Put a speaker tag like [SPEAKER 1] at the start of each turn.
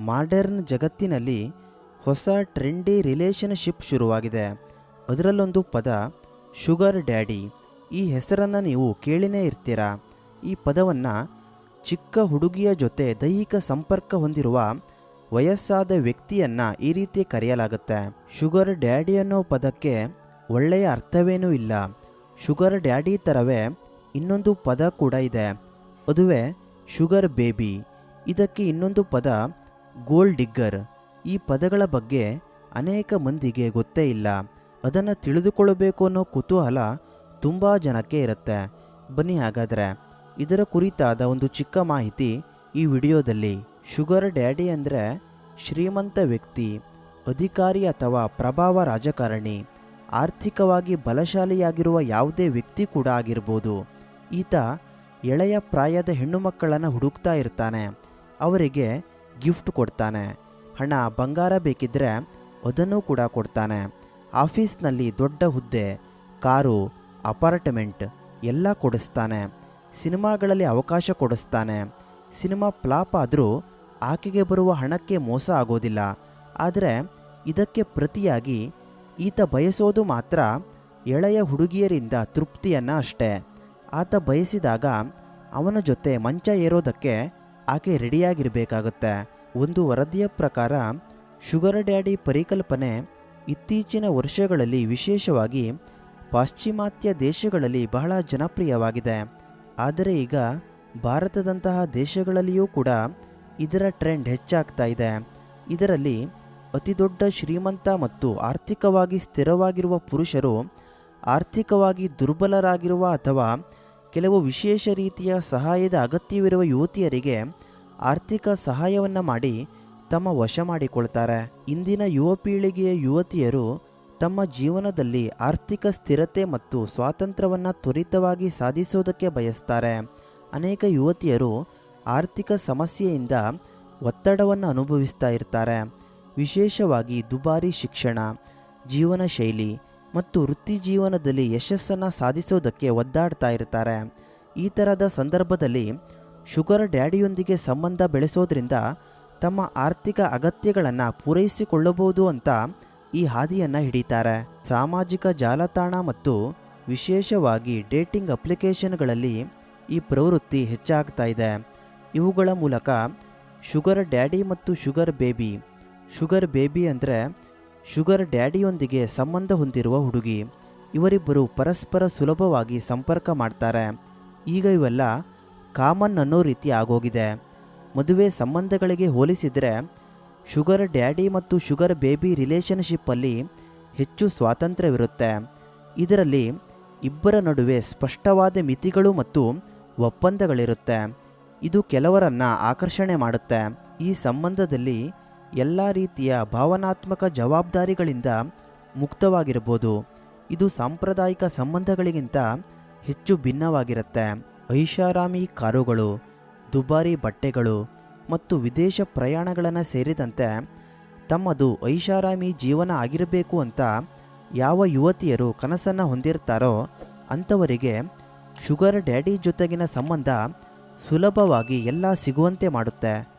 [SPEAKER 1] Modern ಜಗತ್ತಿನಲ್ಲಿ ಹೊಸ trendy relationship ಶುರುವಾಗಿದೆ. ಅದರಲ್ಲೊಂದು ಪದ ಶುಗರ್ ಡ್ಯಾಡಿ ಈ ಹೆಸರನ್ನು ನೀವು ಕೇಳಿನೇ ಇರ್ತೀರಾ? ಈ ಪದವನ್ನು ಚಿಕ್ಕ ಹುಡುಗಿಯ ಜೊತೆ ದೈಹಿಕ ಸಂಪರ್ಕ ಹೊಂದಿರುವ ವಯಸ್ಸಾದ ವ್ಯಕ್ತಿಯನ್ನ ಈ ರೀತಿ ಕರೆಯಲಾಗುತ್ತೆ. ಶುಗರ್ ಡ್ಯಾಡಿ ಅನ್ನೋ ಪದಕ್ಕೆ ಒಳ್ಳೆಯ ಅರ್ಥವೇನೂ ಇಲ್ಲ. ಶುಗರ್ ಡ್ಯಾಡಿ ಥರವೇ ಇನ್ನೊಂದು ಪದ ಕೂಡ ಇದೆ. ಅದುವೇ ಶುಗರ್ ಬೇಬಿ ಇದಕ್ಕೆ ಇನ್ನೊಂದು ಪದ ಗೋಲ್ಡ್ ಡಿಗ್ಗರ್. ಈ ಪದಗಳ ಬಗ್ಗೆ ಅನೇಕ ಮಂದಿಗೆ ಗೊತ್ತೇ ಇಲ್ಲ. ಅದನ್ನು ತಿಳಿದುಕೊಳ್ಳಬೇಕು ಅನ್ನೋ ಕುತೂಹಲ ತುಂಬ ಜನಕ್ಕೆ ಇರುತ್ತೆ. ಬನ್ನಿ ಹಾಗಾದರೆ. ಇದರ ಕುರಿತಾದ ಒಂದು ಚಿಕ್ಕ ಮಾಹಿತಿ ಈ ವಿಡಿಯೋದಲ್ಲಿ. ಶುಗರ್ ಡ್ಯಾಡಿ ಅಂದರೆ ಶ್ರೀಮಂತ ವ್ಯಕ್ತಿ, ಅಧಿಕಾರಿ ಅಥವಾ ಪ್ರಭಾವ ರಾಜಕಾರಣಿ, ಆರ್ಥಿಕವಾಗಿ ಬಲಶಾಲಿಯಾಗಿರುವ ಯಾವುದೇ ವ್ಯಕ್ತಿ ಕೂಡ ಆಗಿರ್ಬೋದು. ಈತ ಎಳೆಯ ಪ್ರಾಯದ ಹೆಣ್ಣು ಮಕ್ಕಳನ್ನು ಹುಡುಕ್ತಾ ಇರ್ತಾನೆ. ಅವರಿಗೆ ಗಿಫ್ಟ್ ಕೊಡ್ತಾನೆ. ಹಣ ಬಂಗಾರ ಬೇಕಿದ್ರೆ ಅದನ್ನು ಕೂಡ ಕೊಡ್ತಾನೆ. ಆಫೀಸ್ನಲ್ಲಿ ದೊಡ್ಡ ಹುದ್ದೆ, ಕಾರು, ಅಪಾರ್ಟ್ಮೆಂಟ್ ಎಲ್ಲ ಕೊಡಿಸ್ತಾನೆ. ಸಿನಿಮಾಗಳಲ್ಲಿ ಅವಕಾಶ ಕೊಡಿಸ್ತಾನೆ. ಸಿನಿಮಾ ಫ್ಲಾಪ್ ಆದರೂ ಆಕೆಗೆ ಬರುವ ಹಣಕ್ಕೆ ಮೋಸ ಆಗೋದಿಲ್ಲ. ಆದರೆ ಇದಕ್ಕೆ ಪ್ರತಿಯಾಗಿ ಈತ ಬಯಸೋದು ಮಾತ್ರ ಎಳೆಯ ಹುಡುಗಿಯರಿಂದ ತೃಪ್ತಿಯನ್ನು ಅಷ್ಟೇ. ಆತ ಬಯಸಿದಾಗ ಅವನ ಜೊತೆ ಮಂಚ ಏರೋದಕ್ಕೆ ಆಕೆ ರೆಡಿಯಾಗಿರಬೇಕಾಗುತ್ತೆ. ಒಂದು ವರದಿಯ ಪ್ರಕಾರ ಶುಗರ್ ಡ್ಯಾಡಿ ಪರಿಕಲ್ಪನೆ ಇತ್ತೀಚಿನ ವರ್ಷಗಳಲ್ಲಿ ವಿಶೇಷವಾಗಿ ಪಾಶ್ಚಿಮಾತ್ಯ ದೇಶಗಳಲ್ಲಿ ಬಹಳ ಜನಪ್ರಿಯವಾಗಿದೆ. ಆದರೆ ಈಗ ಭಾರತದಂತಹ ದೇಶಗಳಲ್ಲಿಯೂ ಕೂಡ ಇದರ ಟ್ರೆಂಡ್ ಹೆಚ್ಚಾಗ್ತಾ ಇದೆ. ಇದರಲ್ಲಿ ಅತಿದೊಡ್ಡ ಶ್ರೀಮಂತ ಮತ್ತು ಆರ್ಥಿಕವಾಗಿ ಸ್ಥಿರವಾಗಿರುವ ಪುರುಷರು ಆರ್ಥಿಕವಾಗಿ ದುರ್ಬಲರಾಗಿರುವ ಅಥವಾ ಕೆಲವು ವಿಶೇಷ ರೀತಿಯ ಸಹಾಯದ ಅಗತ್ಯವಿರುವ ಯುವತಿಯರಿಗೆ ಆರ್ಥಿಕ ಸಹಾಯವನ್ನು ಮಾಡಿ ತಮ್ಮ ವಶ ಮಾಡಿಕೊಳ್ತಾರೆ. ಇಂದಿನ ಯುವ ಪೀಳಿಗೆಯ ಯುವತಿಯರು ತಮ್ಮ ಜೀವನದಲ್ಲಿ ಆರ್ಥಿಕ ಸ್ಥಿರತೆ ಮತ್ತು ಸ್ವಾತಂತ್ರ್ಯವನ್ನು ತ್ವರಿತವಾಗಿ ಸಾಧಿಸೋದಕ್ಕೆ ಬಯಸ್ತಾರೆ. ಅನೇಕ ಯುವತಿಯರು ಆರ್ಥಿಕ ಸಮಸ್ಯೆಯಿಂದ ಒತ್ತಡವನ್ನು ಅನುಭವಿಸ್ತಾ ಇರ್ತಾರೆ. ವಿಶೇಷವಾಗಿ ದುಬಾರಿ ಶಿಕ್ಷಣ ಜೀವನ ಶೈಲಿ ಮತ್ತು ವೃತ್ತಿ ಜೀವನದಲ್ಲಿ ಯಶಸ್ಸನ್ನು ಸಾಧಿಸೋದಕ್ಕೆ ಒದ್ದಾಡ್ತಾ ಇರ್ತಾರೆ. ಈ ಥರದ ಸಂದರ್ಭದಲ್ಲಿ ಶುಗರ್ ಡ್ಯಾಡಿಯೊಂದಿಗೆ ಸಂಬಂಧ ಬೆಳೆಸೋದ್ರಿಂದ ತಮ್ಮ ಆರ್ಥಿಕ ಅಗತ್ಯಗಳನ್ನು ಪೂರೈಸಿಕೊಳ್ಳಬಹುದು ಅಂತ ಈ ಹಾದಿಯನ್ನು ಹಿಡಿತಾರೆ. ಸಾಮಾಜಿಕ ಜಾಲತಾಣ ಮತ್ತು ವಿಶೇಷವಾಗಿ ಡೇಟಿಂಗ್ ಅಪ್ಲಿಕೇಶನ್ಗಳಲ್ಲಿ ಈ ಪ್ರವೃತ್ತಿ ಹೆಚ್ಚಾಗ್ತಾ ಇದೆ. ಇವುಗಳ ಮೂಲಕ ಶುಗರ್ ಡ್ಯಾಡಿ ಮತ್ತು ಶುಗರ್ ಬೇಬಿ ಶುಗರ್ ಬೇಬಿ ಅಂದರೆ ಶುಗರ್ ಡ್ಯಾಡಿಯೊಂದಿಗೆ ಸಂಬಂಧ ಹೊಂದಿರುವ ಹುಡುಗಿ, ಇವರಿಬ್ಬರು ಪರಸ್ಪರ ಸುಲಭವಾಗಿ ಸಂಪರ್ಕ ಮಾಡ್ತಾರೆ. ಈಗ ಇವೆಲ್ಲ ಕಾಮನ್ ಅನ್ನೋ ರೀತಿ ಆಗೋಗಿದೆ. ಮದುವೆ ಸಂಬಂಧಗಳಿಗೆ ಹೋಲಿಸಿದರೆ, ಶುಗರ್ ಡ್ಯಾಡಿ ಮತ್ತು ಶುಗರ್ ಬೇಬಿ ರಿಲೇಷನ್ಶಿಪ್ಪಲ್ಲಿ ಹೆಚ್ಚು ಸ್ವಾತಂತ್ರ್ಯವಿರುತ್ತೆ. ಇದರಲ್ಲಿ ಇಬ್ಬರ ನಡುವೆ ಸ್ಪಷ್ಟವಾದ ಮಿತಿಗಳು ಮತ್ತು ಒಪ್ಪಂದಗಳಿರುತ್ತೆ. ಇದು ಕೆಲವರನ್ನ ಆಕರ್ಷಣೆ ಮಾಡುತ್ತೆ. ಈ ಸಂಬಂಧದಲ್ಲಿ ಎಲ್ಲ ರೀತಿಯ ಭಾವನಾತ್ಮಕ ಜವಾಬ್ದಾರಿಗಳಿಂದ ಮುಕ್ತವಾಗಿರ್ಬೋದು. ಇದು ಸಾಂಪ್ರದಾಯಿಕ ಸಂಬಂಧಗಳಿಗಿಂತ ಹೆಚ್ಚು ಭಿನ್ನವಾಗಿರುತ್ತೆ. ಐಷಾರಾಮಿ ಕಾರುಗಳು, ದುಬಾರಿ ಬಟ್ಟೆಗಳು ಮತ್ತು ವಿದೇಶ ಪ್ರಯಾಣಗಳನ್ನು ಸೇರಿದಂತೆ ತಮ್ಮದು ಐಷಾರಾಮಿ ಜೀವನ ಆಗಿರಬೇಕು ಅಂತ ಯಾವ ಯುವತಿಯರು ಕನಸನ್ನು ಹೊಂದಿರ್ತಾರೋ ಅಂಥವರಿಗೆ ಶುಗರ್ ಡ್ಯಾಡಿ ಜೊತೆಗಿನ ಸಂಬಂಧ ಸುಲಭವಾಗಿ ಎಲ್ಲ ಸಿಗುವಂತೆ ಮಾಡುತ್ತೆ.